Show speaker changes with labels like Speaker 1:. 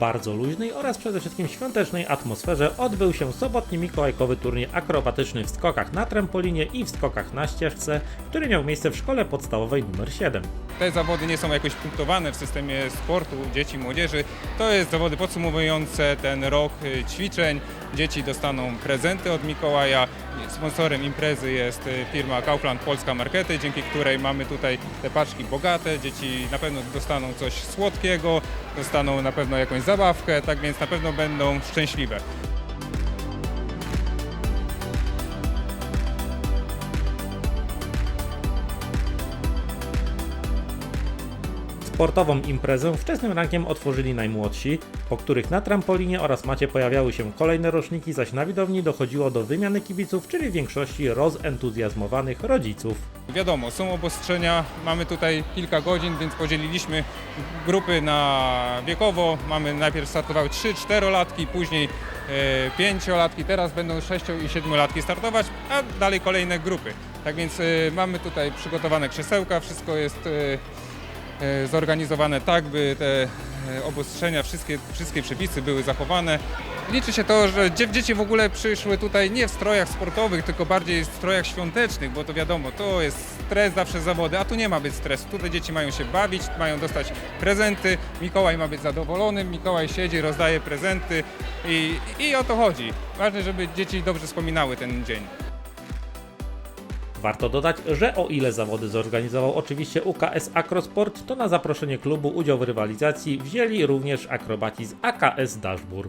Speaker 1: Bardzo luźnej oraz przede wszystkim świątecznej atmosferze odbył się sobotni mikołajkowy turniej akrobatyczny w skokach na trampolinie i w skokach na ścieżce, który miał miejsce w szkole podstawowej nr 7.
Speaker 2: Te zawody nie są jakoś punktowane w systemie sportu dzieci i młodzieży. To jest zawody podsumowujące ten rok y, ćwiczeń. Dzieci dostaną prezenty od Mikołaja. Sponsorem imprezy jest y, firma Kaufland Polska Markety, dzięki której mamy tutaj te paczki bogate. Dzieci na pewno dostaną coś słodkiego, dostaną na pewno jakąś zabawkę, tak więc na pewno będą szczęśliwe.
Speaker 1: Sportową imprezę wczesnym rankiem otworzyli najmłodsi, po których na trampolinie oraz macie pojawiały się kolejne roczniki, zaś na widowni dochodziło do wymiany kibiców, czyli w większości rozentuzjazmowanych rodziców.
Speaker 2: Wiadomo, są obostrzenia, mamy tutaj kilka godzin, więc podzieliliśmy grupy na wiekowo. Mamy najpierw startowały 3-4 latki, później e, 5-latki, teraz będą 6 i 7 latki startować, a dalej kolejne grupy. Tak więc e, mamy tutaj przygotowane krzesełka, wszystko jest e, e, zorganizowane tak, by te e, obostrzenia, wszystkie, wszystkie przepisy były zachowane. Liczy się to, że dzie- dzieci w ogóle przyszły tutaj nie w strojach sportowych, tylko bardziej w strojach świątecznych, bo to wiadomo, to jest stres zawsze zawody, a tu nie ma być stresu. Tutaj dzieci mają się bawić, mają dostać prezenty, Mikołaj ma być zadowolony, Mikołaj siedzi, rozdaje prezenty i, i o to chodzi. Ważne, żeby dzieci dobrze wspominały ten dzień.
Speaker 1: Warto dodać, że o ile zawody zorganizował oczywiście UKS Akrosport, to na zaproszenie klubu udział w rywalizacji wzięli również akrobaci z AKS Dashbur.